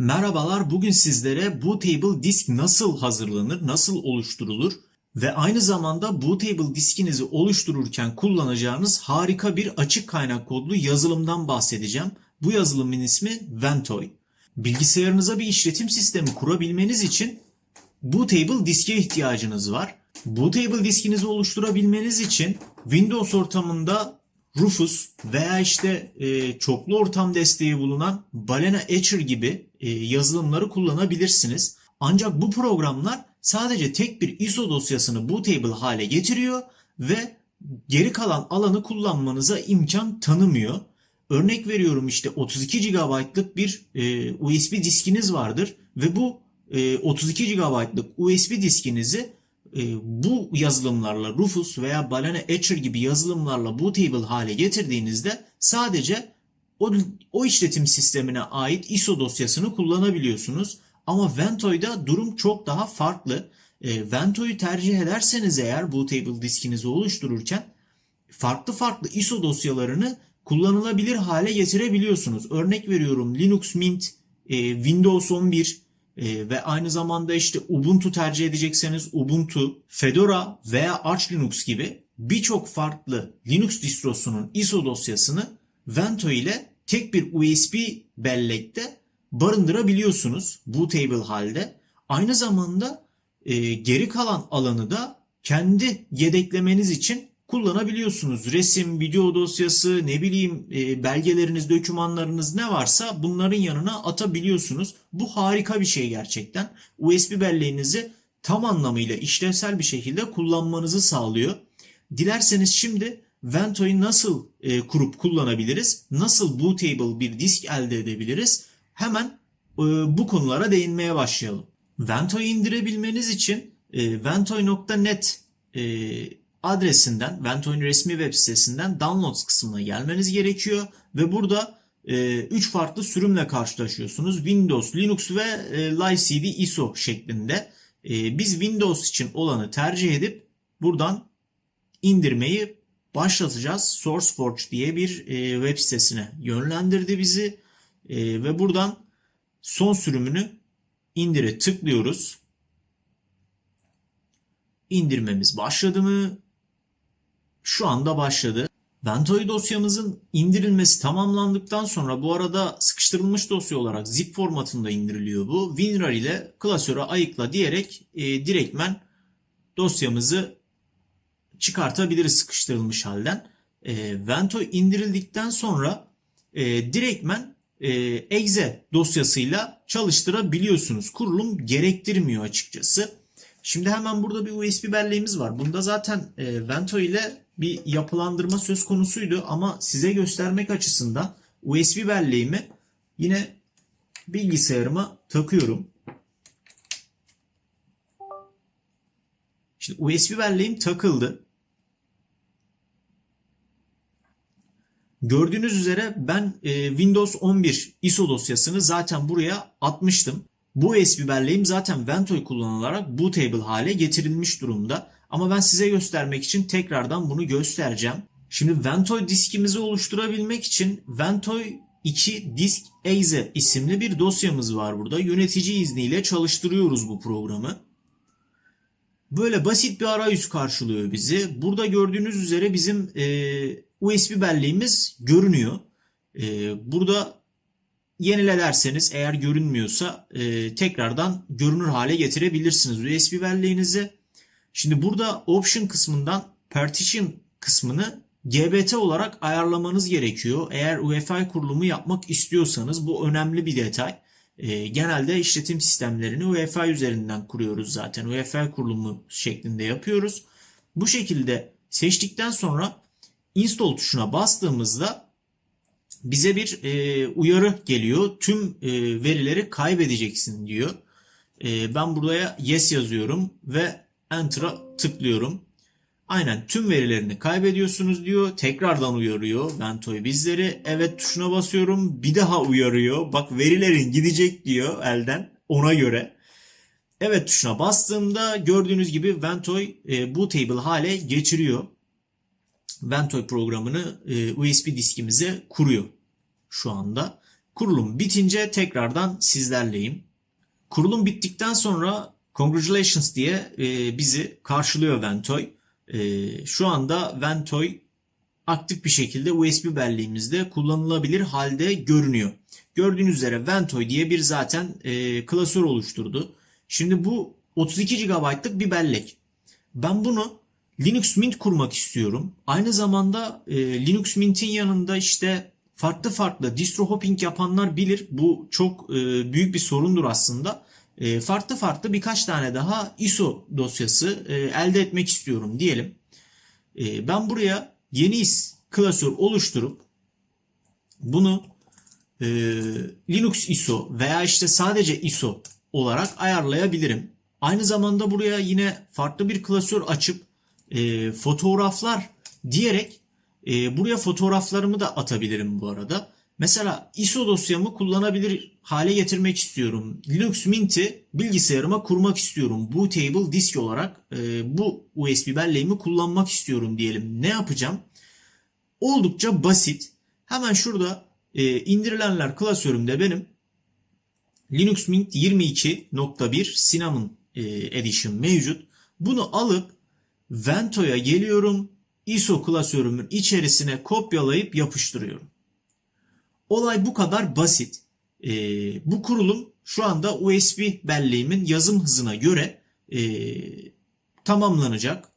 Merhabalar, bugün sizlere Bootable disk nasıl hazırlanır, nasıl oluşturulur ve aynı zamanda Bootable diskinizi oluştururken kullanacağınız harika bir açık kaynak kodlu yazılımdan bahsedeceğim. Bu yazılımın ismi Ventoy. Bilgisayarınıza bir işletim sistemi kurabilmeniz için Bootable diske ihtiyacınız var. Bootable diskinizi oluşturabilmeniz için Windows ortamında Rufus veya işte e, çoklu ortam desteği bulunan Balena Etcher gibi e, yazılımları kullanabilirsiniz. Ancak bu programlar sadece tek bir ISO dosyasını bootable hale getiriyor ve geri kalan alanı kullanmanıza imkan tanımıyor. Örnek veriyorum işte 32 GB'lık bir e, USB diskiniz vardır ve bu e, 32 GB'lık USB diskinizi e, bu yazılımlarla Rufus veya Balena Etcher gibi yazılımlarla bootable hale getirdiğinizde sadece o, o işletim sistemine ait ISO dosyasını kullanabiliyorsunuz. Ama Ventoy'da durum çok daha farklı. E, Ventoy'u tercih ederseniz eğer bootable diskinizi oluştururken farklı farklı ISO dosyalarını kullanılabilir hale getirebiliyorsunuz. Örnek veriyorum Linux Mint, e, Windows 11 e, ve aynı zamanda işte Ubuntu tercih edecekseniz Ubuntu, Fedora veya Arch Linux gibi birçok farklı Linux distrosunun ISO dosyasını Vento ile tek bir USB bellekte barındırabiliyorsunuz bootable halde. Aynı zamanda e, geri kalan alanı da kendi yedeklemeniz için kullanabiliyorsunuz. Resim, video dosyası, ne bileyim e, belgeleriniz, dokümanlarınız ne varsa bunların yanına atabiliyorsunuz. Bu harika bir şey gerçekten. USB belleğinizi tam anlamıyla işlevsel bir şekilde kullanmanızı sağlıyor. Dilerseniz şimdi Vento'yu nasıl e, kurup kullanabiliriz? Nasıl bootable bir disk elde edebiliriz? Hemen e, bu konulara değinmeye başlayalım. Vento'yu indirebilmeniz için e, ventoy.net e, adresinden, Vento'nun resmi web sitesinden Downloads kısmına gelmeniz gerekiyor ve burada 3 e, farklı sürümle karşılaşıyorsunuz. Windows, Linux ve e, LiveCD ISO şeklinde. E, biz Windows için olanı tercih edip buradan indirmeyi başlatacağız. SourceForge diye bir web sitesine yönlendirdi bizi ve buradan son sürümünü indire tıklıyoruz. İndirmemiz başladı mı? Şu anda başladı. Ventoy dosyamızın indirilmesi tamamlandıktan sonra bu arada sıkıştırılmış dosya olarak zip formatında indiriliyor bu. WinRAR ile klasöre ayıkla diyerek e, direktmen dosyamızı çıkartabiliriz sıkıştırılmış halden. E, Ventoy indirildikten sonra e, direktmen e, exe dosyasıyla çalıştırabiliyorsunuz. Kurulum gerektirmiyor açıkçası. Şimdi hemen burada bir USB belleğimiz var. Bunda zaten e, Vento ile bir yapılandırma söz konusuydu ama size göstermek açısından USB belleğimi yine bilgisayarıma takıyorum. Şimdi USB belleğim takıldı. Gördüğünüz üzere ben e, Windows 11 ISO dosyasını zaten buraya atmıştım. Bu USB belleğim zaten Ventoy kullanılarak bootable hale getirilmiş durumda. Ama ben size göstermek için tekrardan bunu göstereceğim. Şimdi Ventoy diskimizi oluşturabilmek için Ventoy 2 disk exe isimli bir dosyamız var burada. Yönetici izniyle çalıştırıyoruz bu programı. Böyle basit bir arayüz karşılıyor bizi. Burada gördüğünüz üzere bizim e, USB belleğimiz görünüyor. E, burada yenile derseniz eğer görünmüyorsa e, tekrardan görünür hale getirebilirsiniz USB belleğinizi. Şimdi burada option kısmından partition kısmını GBT olarak ayarlamanız gerekiyor. Eğer UEFI kurulumu yapmak istiyorsanız bu önemli bir detay. E, genelde işletim sistemlerini UEFI üzerinden kuruyoruz zaten. UEFI kurulumu şeklinde yapıyoruz. Bu şekilde seçtikten sonra install tuşuna bastığımızda bize bir e, uyarı geliyor. Tüm e, verileri kaybedeceksin diyor. E, ben buraya yes yazıyorum ve enter'a tıklıyorum. Aynen tüm verilerini kaybediyorsunuz diyor. Tekrardan uyarıyor Ventoy bizleri. Evet tuşuna basıyorum. Bir daha uyarıyor. Bak verilerin gidecek diyor elden ona göre. Evet tuşuna bastığımda gördüğünüz gibi Ventoy e, bootable hale geçiriyor. Ventoy programını e, USB diskimize kuruyor şu anda. Kurulum bitince tekrardan sizlerleyim. Kurulum bittikten sonra congratulations diye e, bizi karşılıyor Ventoy. E, şu anda Ventoy aktif bir şekilde USB belleğimizde kullanılabilir halde görünüyor. Gördüğünüz üzere Ventoy diye bir zaten klasör oluşturdu. Şimdi bu 32 GB'lık bir bellek. Ben bunu Linux Mint kurmak istiyorum. Aynı zamanda e, Linux Mint'in yanında işte farklı farklı distro hopping yapanlar bilir. Bu çok e, büyük bir sorundur aslında. E, farklı farklı birkaç tane daha ISO dosyası e, elde etmek istiyorum diyelim. E, ben buraya yeni is klasör oluşturup bunu e, Linux ISO veya işte sadece ISO olarak ayarlayabilirim. Aynı zamanda buraya yine farklı bir klasör açıp e, fotoğraflar diyerek e, buraya fotoğraflarımı da atabilirim bu arada. Mesela ISO dosyamı kullanabilir hale getirmek istiyorum. Linux Mint'i bilgisayarıma kurmak istiyorum. Bootable disk olarak e, bu USB belleğimi kullanmak istiyorum diyelim. Ne yapacağım? Oldukça basit. Hemen şurada e, indirilenler klasörümde benim Linux Mint 22.1 Cinnamon e, Edition mevcut. Bunu alıp Vento'ya geliyorum. ISO klasörümün içerisine kopyalayıp yapıştırıyorum. Olay bu kadar basit. E, bu kurulum şu anda USB belleğimin yazım hızına göre e, tamamlanacak.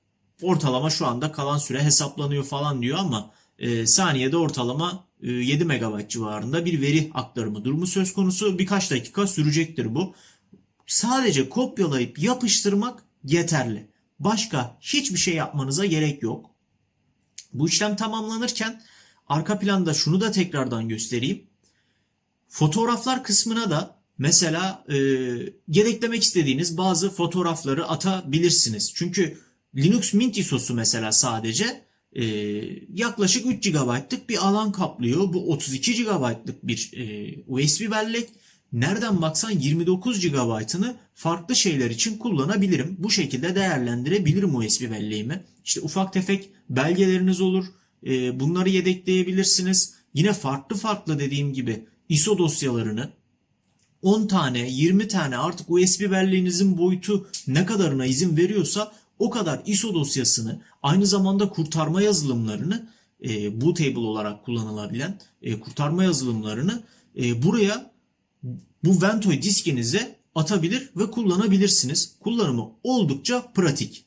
Ortalama şu anda kalan süre hesaplanıyor falan diyor ama e, saniyede ortalama e, 7 MB civarında bir veri aktarımı durumu söz konusu. Birkaç dakika sürecektir bu. Sadece kopyalayıp yapıştırmak yeterli. Başka hiçbir şey yapmanıza gerek yok. Bu işlem tamamlanırken arka planda şunu da tekrardan göstereyim. Fotoğraflar kısmına da mesela e, yedeklemek istediğiniz bazı fotoğrafları atabilirsiniz. Çünkü Linux Mint ISO'su mesela sadece e, yaklaşık 3 GB'lık bir alan kaplıyor. Bu 32 GB'lık bir e, USB bellek. Nereden baksan 29 GB'ını farklı şeyler için kullanabilirim. Bu şekilde değerlendirebilirim USB belleğimi. İşte ufak tefek belgeleriniz olur. E, bunları yedekleyebilirsiniz. Yine farklı farklı dediğim gibi ISO dosyalarını 10 tane 20 tane artık USB belleğinizin boyutu ne kadarına izin veriyorsa o kadar ISO dosyasını aynı zamanda kurtarma yazılımlarını e, bootable olarak kullanılabilen e, kurtarma yazılımlarını e, buraya bu Ventoy diskinize atabilir ve kullanabilirsiniz. Kullanımı oldukça pratik.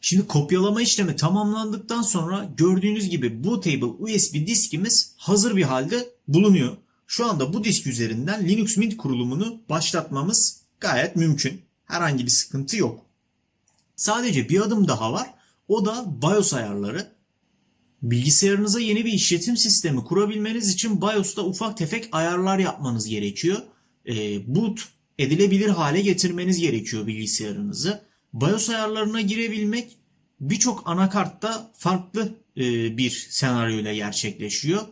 Şimdi kopyalama işlemi tamamlandıktan sonra gördüğünüz gibi bootable USB diskimiz hazır bir halde bulunuyor. Şu anda bu disk üzerinden Linux Mint kurulumunu başlatmamız gayet mümkün. Herhangi bir sıkıntı yok. Sadece bir adım daha var. O da BIOS ayarları. Bilgisayarınıza yeni bir işletim sistemi kurabilmeniz için BIOS'ta ufak tefek ayarlar yapmanız gerekiyor. E, boot edilebilir hale getirmeniz gerekiyor bilgisayarınızı. BIOS ayarlarına girebilmek birçok anakartta farklı e, bir senaryo ile gerçekleşiyor.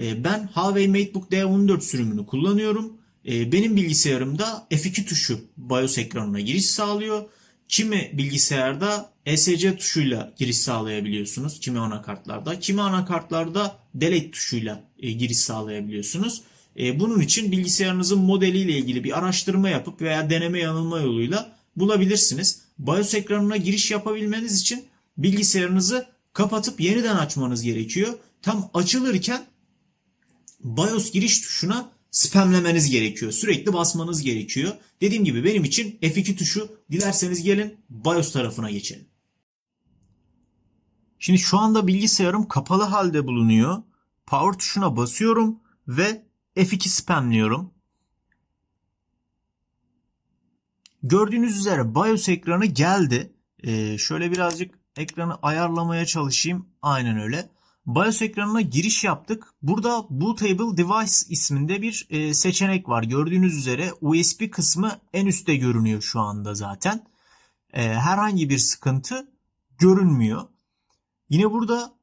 E, ben Huawei MateBook D14 sürümünü kullanıyorum. E, benim bilgisayarımda F2 tuşu BIOS ekranına giriş sağlıyor. Kimi bilgisayarda ESC tuşuyla giriş sağlayabiliyorsunuz. Kimi anakartlarda. Kimi anakartlarda delete tuşuyla e, giriş sağlayabiliyorsunuz. E, bunun için bilgisayarınızın modeliyle ilgili bir araştırma yapıp veya deneme yanılma yoluyla bulabilirsiniz. BIOS ekranına giriş yapabilmeniz için bilgisayarınızı kapatıp yeniden açmanız gerekiyor. Tam açılırken BIOS giriş tuşuna spamlemeniz gerekiyor. Sürekli basmanız gerekiyor. Dediğim gibi benim için F2 tuşu. Dilerseniz gelin BIOS tarafına geçelim. Şimdi şu anda bilgisayarım kapalı halde bulunuyor. Power tuşuna basıyorum ve F2 spamliyorum. Gördüğünüz üzere BIOS ekranı geldi. Ee, şöyle birazcık ekranı ayarlamaya çalışayım. Aynen öyle. BIOS ekranına giriş yaptık. Burada Bootable Device isminde bir e, seçenek var. Gördüğünüz üzere USB kısmı en üstte görünüyor şu anda zaten. E, herhangi bir sıkıntı görünmüyor. Yine burada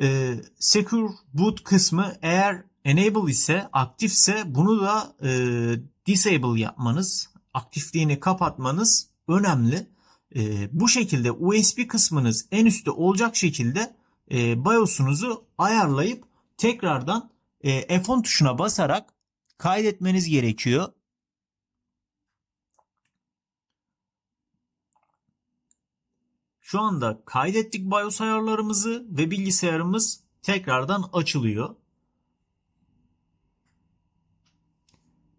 e, Secure Boot kısmı eğer Enable ise aktifse bunu da e, Disable yapmanız, aktifliğini kapatmanız önemli. E, bu şekilde USB kısmınız en üstte olacak şekilde e, BIOS'unuzu ayarlayıp tekrardan e, F10 tuşuna basarak kaydetmeniz gerekiyor. Şu anda kaydettik BIOS ayarlarımızı ve bilgisayarımız tekrardan açılıyor.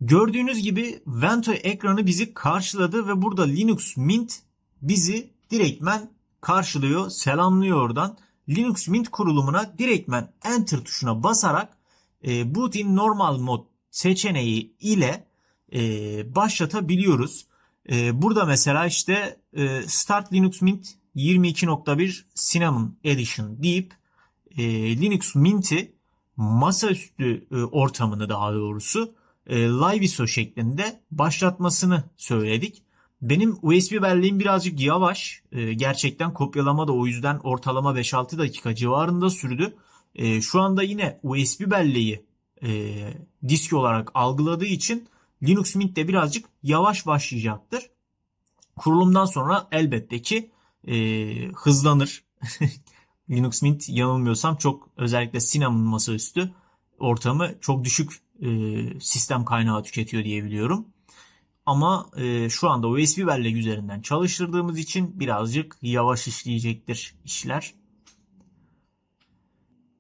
Gördüğünüz gibi Vento ekranı bizi karşıladı ve burada Linux Mint bizi direktmen karşılıyor, selamlıyor oradan. Linux Mint kurulumuna direktmen Enter tuşuna basarak e, Boot in Normal Mod seçeneği ile e, başlatabiliyoruz. E, burada mesela işte e, Start Linux Mint 22.1 Cinnamon Edition deyip e, Linux Mint'i masaüstü e, ortamını daha doğrusu e, Live ISO şeklinde başlatmasını söyledik. Benim USB belleğim birazcık yavaş. E, gerçekten kopyalama da o yüzden ortalama 5-6 dakika civarında sürdü. E, şu anda yine USB belleği e, disk olarak algıladığı için Linux Mint de birazcık yavaş başlayacaktır. Kurulumdan sonra elbette ki e, hızlanır. Linux Mint yanılmıyorsam çok özellikle Cinnamon masaüstü ortamı çok düşük e, sistem kaynağı tüketiyor diye biliyorum. Ama e, şu anda USB bellek üzerinden çalıştırdığımız için birazcık yavaş işleyecektir işler.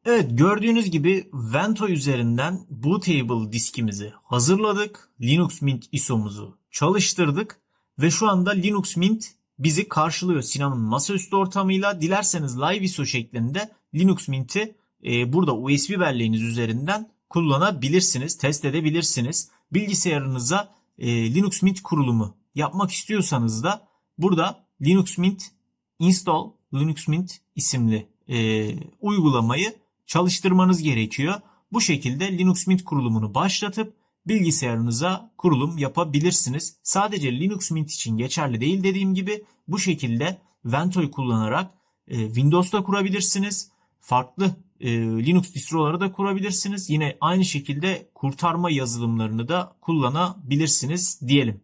Evet gördüğünüz gibi Vento üzerinden bootable diskimizi hazırladık. Linux Mint ISO'muzu çalıştırdık ve şu anda Linux Mint bizi karşılıyor Cinnamon masaüstü ortamıyla. Dilerseniz Live ISO şeklinde Linux Mint'i e, burada USB belleğiniz üzerinden kullanabilirsiniz, test edebilirsiniz. Bilgisayarınıza e, Linux Mint kurulumu yapmak istiyorsanız da burada Linux Mint Install Linux Mint isimli e, uygulamayı çalıştırmanız gerekiyor. Bu şekilde Linux Mint kurulumunu başlatıp bilgisayarınıza kurulum yapabilirsiniz. Sadece Linux Mint için geçerli değil dediğim gibi bu şekilde Vento'yu kullanarak e, Windows'ta kurabilirsiniz. Farklı e, Linux distroları da kurabilirsiniz. Yine aynı şekilde kurtarma yazılımlarını da kullanabilirsiniz diyelim.